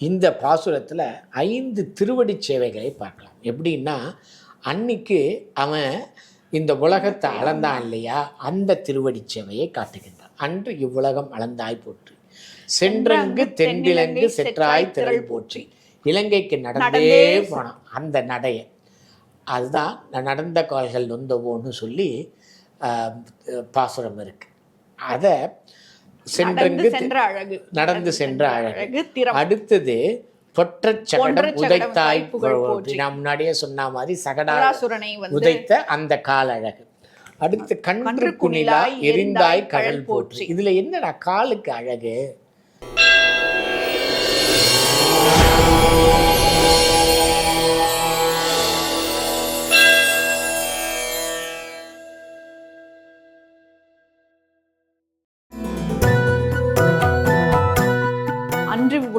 இந்த பாசுரத்தில் ஐந்து திருவடி சேவைகளை பார்க்கலாம். எப்படின்னா அன்னைக்கு அவன் இந்த உலகத்தை அளந்தான் இல்லையா? அந்த திருவடி சேவையை காட்டுகின்றான். அன்று இவ்வுலகம் அளந்தாய் போற்றி. சென்றங்கு தென்னிலங்கு செற்றாய் திரள் போற்றி. இலங்கைக்கு நடந்தே போனான். அந்த நடைய. அதுதான் நடந்த கால்கள் நொந்தவோன்னு சொல்லி ஆஹ், பாசுரம் இருக்கு. அதை சென்றங்கு சென்ற அழகு. நடந்து சென்ற அழகு. அடுத்தது உதைத்தாய். நான் முன்னாடியே சொன்ன மாதிரி சகடா பராசுரனை வந்து உதைத்த அந்த கால் அழகு அடுத்து கன்று கன்று குணிலா குணிலாய் எரிந்தாய் கடல் போற்றி. இதுல என்னடா காலுக்கு அழகு?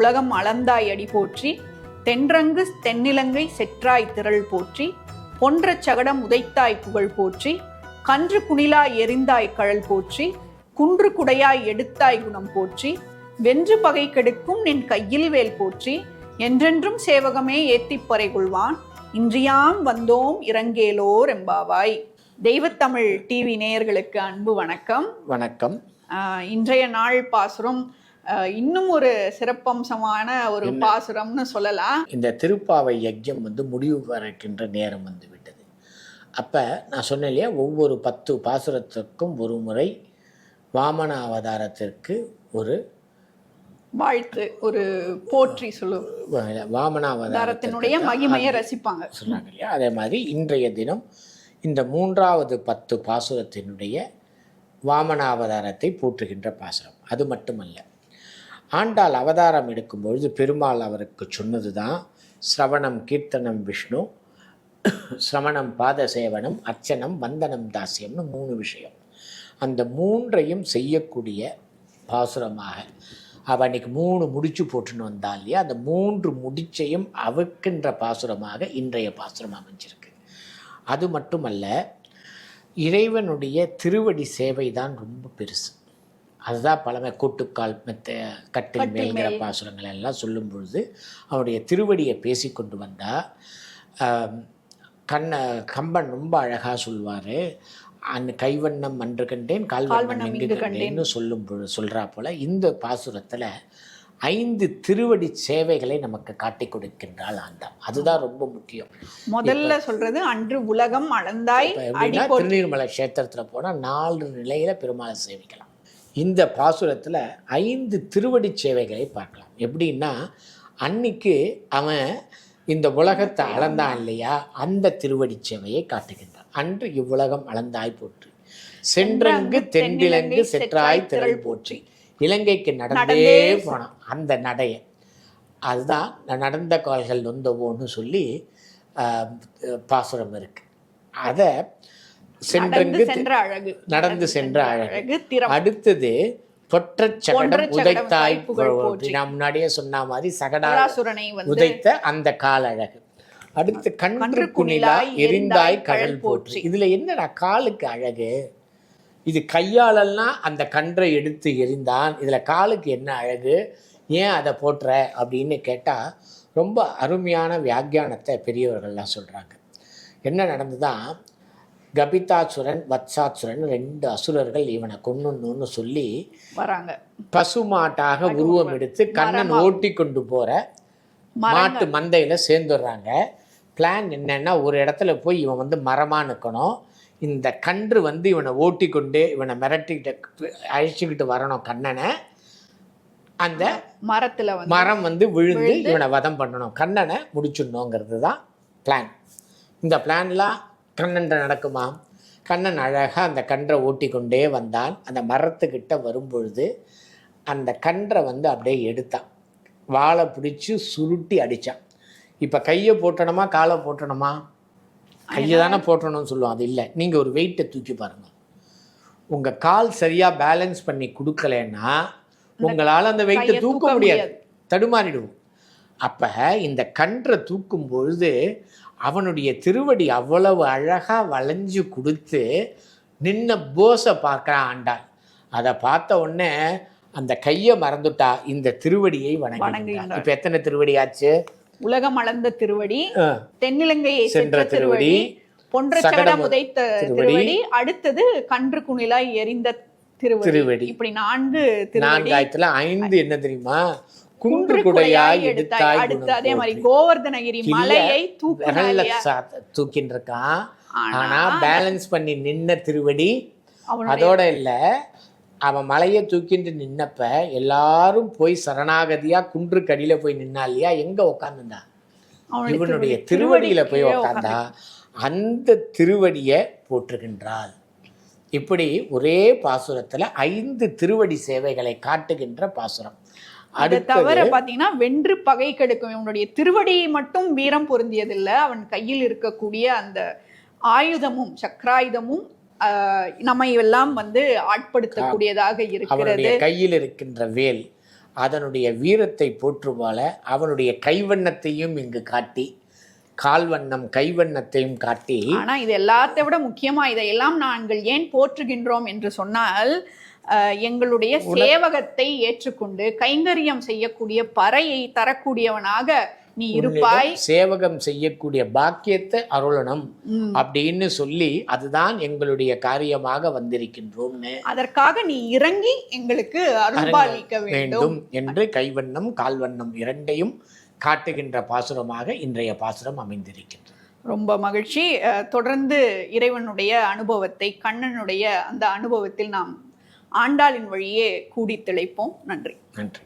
உலகம் அளந்தாய் அடி போற்றி தென்றங்கு தென்னிலங்கை செற்றாய் திரள் போற்றி பொன்றச் சகடம் உதைத்தாய் புகழ் போற்றி கன்று குணிலா எரிந்தாய் கழல் போற்றி குன்று குடையாய் எடுத்தாய் குணம் போற்றி வென்று பகை கெடுக்கும் நின் கையில் வேல் போற்றி என்றென்றும் சேவகமே ஏத்திப் பறை கொள்வான் இன்றியாம் வந்தோம் இறங்கேலோர் எம்பாவாய். தெய்வத்தமிழ் டிவி நேயர்களுக்கு அன்பு வணக்கம். வணக்கம். இன்றைய நாள் பாசுரம் இன்னும் ஒரு சிறப்பம்சமான ஒரு பாசுரம்னு சொல்லலாம். இந்த திருப்பாவை யஜ்யம் வந்து முடிவு வரைக்கின்ற நேரம் வந்து விட்டது. அப்போ நான் சொன்னேன் இல்லையா ஒவ்வொரு பத்து பாசுரத்திற்கும் ஒரு முறை வாமன அவதாரத்திற்கு ஒரு வாழ்த்து ஒரு போற்றி சொல்லு. வாமன அவதாரத்தினுடைய தாரத்தினுடைய மகிமையை ரசிப்பாங்க. சொன்னாங்க இல்லையா? அதே மாதிரி இன்றைய தினம் இந்த மூன்றாவது பத்து பாசுரத்தினுடைய வாமனாவதாரத்தை போற்றுகின்ற பாசுரம். அது மட்டுமல்ல. ஆண்டாள் அவதாரம் எடுக்கும் பொழுது பெருமாள் அவருக்கு சொன்னது தான் சிரவணம் கீர்த்தனம் விஷ்ணு சிரவணம் பாதசேவனம் அர்ச்சனம் வந்தனம் தாசியம்னு மூணு விஷயம். அந்த மூன்றையும் செய்யக்கூடிய பாசுரமாக அவனுக்கு மூணு முடிச்சு போட்டுன்னு வந்தா இல்லையா? அந்த மூன்று முடிச்சையும் அவுக்கின்ற பாசுரமாக இன்றைய பாசுரம் அமைஞ்சிருக்கு. அது மட்டுமல்ல இறைவனுடைய திருவடி சேவை தான் ரொம்ப பெருசு. அதுதான் பழமை கூட்டுக்கால் மெத்த கட்டில் மேல்கிற பாசுரங்கள் எல்லாம் சொல்லும் பொழுது அவனுடைய திருவடியை பேசி கொண்டு வந்தால் கண்ண கம்பன் ரொம்ப அழகாக சொல்வார். அன் கைவண்ணம் அன்று கண்டேன் கால்வண்ணம் இங்கு கண்டேன்னு சொல்லும் பொழுது சொல்கிறா போல இந்த பாசுரத்தில் ஐந்து திருவடி சேவைகளை நமக்கு காட்டி கொடுக்கின்றாள் ஆண்டாள். அதுதான் ரொம்ப முக்கியம். முதல்ல சொல்றது அன்று உலகம் அளந்தாய் திருநீர்மலை க்ஷேத்திரத்தில் போனால் நாலு நிலையில் பெருமாளை சேவிக்கலாம். இந்த பாசுரத்தில் ஐந்து திருவடி சேவைகளை பார்க்கலாம். எப்படின்னா அன்னைக்கு அவன் இந்த உலகத்தை அளந்தான் இல்லையா? அந்த திருவடி சேவையை காட்டுகின்றான். அன்று இவ்வுலகம் அளந்தாய் போற்றி. சென்றங்கு தென்னிலங்கு செற்றாய் திரள் போற்றி. இலங்கைக்கு நடந்தே போனான். அந்த நடைய. அதுதான் நடந்த கால்கள் நொந்தவோன்னு சொல்லி ஆஹ், பாசுரம் இருக்கு. அதை சென்றங்கு சென்ற அழகு. நடந்து சென்ற அழகு. அடுத்தது பொற்றச் சகடம் உதைத்தாய். நான் முன்னாடியே சொன்ன மாதிரி சகடா பராசுரனை வந்து உதைத்த அந்த கால் அழகு. அடுத்து கன்று குணிலா எரிந்தாய் கடல் போற்றி. இதுல என்னடா காலுக்கு அழகு? இது கையாலெல்லாம் அந்த கன்றை எடுத்து எரிந்தான். இதுல காலுக்கு என்ன அழகு? ஏன் அதை போட்டுற? அப்படின்னு கேட்டா ரொம்ப அருமையான வியாக்கியானத்தை பெரியவர்கள்லாம் சொல்றாங்க. என்ன நடந்துதான் கபிதாசுரன் வத்சாசுரன் ரெண்டு அசுரர்கள் இவனை கொன்னுன்னு சொல்லி வராங்க. பசுமாட்டாக உருவம் எடுத்து கண்ணன் ஓட்டி கொண்டு போற மாட்டு மந்தையில சேர்ந்துடுறாங்க. பிளான் என்னன்னா ஒரு இடத்துல போய் இவன் வந்து மரமா நிற்கணும் இந்த கன்று வந்து இவனை ஓட்டி கொண்டு இவனை மிரட்டிக்கிட்டு அழிச்சுக்கிட்டு வரணும் கண்ணனை. அந்த மரத்துல மரம் வந்து விழுந்து இவனை வதம் பண்ணணும். கண்ணனை முடிச்சிடணுங்கிறது தான் பிளான் இந்த பிளான்லாம் கண்ணன் நடக்குமா? கண்ணன் அழகாக அந்த கன்றை ஓட்டி கொண்டே வந்தான். அந்த மரத்துக்கிட்ட வரும்பொழுது அந்த கன்றை வந்து அப்படியே எடுத்தான். வாழை பிடிச்சி சுருட்டி அடித்தான் இப்போ கையை போட்டணுமா காலை போட்டணுமா? கையை தானே போட்டணும்னு சொல்லுவோம் அது இல்லை. நீங்கள் ஒரு வெயிட்டை தூக்கி பாருங்கள் உங்கள் கால் சரியாக பேலன்ஸ் பண்ணி கொடுக்கலன்னா உங்களால் அந்த வெயிட்டை தூக்க முடியாது. தடுமாறிடுவோம். அப்போ இந்த கன்றை தூக்கும் பொழுது அவனுடைய திருவடி அவ்வளவு அழகாக வளைஞ்சு கொடுத்து நின்ன போஸை பார்க்குறான் ஆண்டாள் அதை பார்த்த உடனே அந்த கையை மறந்துட்டா இந்த திருவடியை வணங்குகின்றார். இப்ப எத்தனை திருவடி ஆச்சு உலகம் அளந்த திருவடி தென்னிலங்கையை சென்ற திருவடி பொன்ற உதைத்த திருவடி. அடுத்தது கன்று குணிலாய் எரிந்த திருவடி. இப்படி நான்கு திருவடி நான்காயத்துல ஐந்து என்ன தெரியுமா குன்று குடையாய் எடுத்தாய் அடுத்து அதே மாதிரி. கோவர்தனகிரி மலையை தூக்கின்னு இருக்கான் ஆனா பேலன்ஸ் பண்ணி நின்ன திருவடி அதோட இல்ல அவன் மலையை தூக்கிட்டு நின்னப்ப எல்லாரும் போய் சரணாகதியா குன்று கடியில போய் நின்னா இல்லையா? எங்க உக்காந்துண்டா இவனுடைய திருவடி- திருவடியில போய் உக்காந்தா அந்த திருவடியை போற்றுகின்றாள். இப்படி ஒரே பாசுரத்துல ஐந்து திருவடி சேவைகளை காட்டுகின்ற பாசுரம். அதை தவிர பாத்தீங்கன்னா வென்று பகை கெடுக்கும். இவனுடைய திருவடி மட்டும் வீரம் பொருந்தியதில்ல. அவன் கையில் இருக்கக்கூடிய அந்த ஆயுதமும் சக்கராயுதமும் ஆஹ், நம்மை எல்லாம் வந்து ஆட்படுத்தக்கூடியதாக இருக்கிறது. கையில் இருக்கின்ற வேல் அதனுடைய வீரத்தை போற்றுவால அவனுடைய கைவண்ணத்தையும் இங்கு காட்டி கால்வண்ணம் கைவண்ணத்தையும் காட்டி ஆனா இது எல்லாத்தை விட முக்கியமா இதையெல்லாம் நாங்கள் ஏன் போற்றுகின்றோம் என்று சொன்னால் எங்களுடைய சேவகத்தை ஏற்றுக்கொண்டு கைங்கரியம் செய்யக்கூடிய பறையை தரக்கூடியவனாக நீ இருப்பாய். சேவகம் செய்யக்கூடிய பாக்கியத்தை அருளணும். அப்படின்னு சொல்லி அதுதான் எங்களுடைய காரியமாக வந்திருக்கின்றோம்னு. அதற்காக நீ இறங்கி எங்களுக்கு அருள்பாலிக்க வேண்டும். என்று கைவண்ணம் கால்வண்ணம் இரண்டையும் காட்டுகின்ற பாசுரமாக இன்றைய பாசுரம் அமைந்திருக்கின்றது. ரொம்ப மகிழ்ச்சி. தொடர்ந்து இறைவனுடைய அனுபவத்தை கண்ணனுடைய அந்த அனுபவத்தில் நாம் ஆண்டாளின் வழியே கூடி திளைப்போம். நன்றி. நன்றி.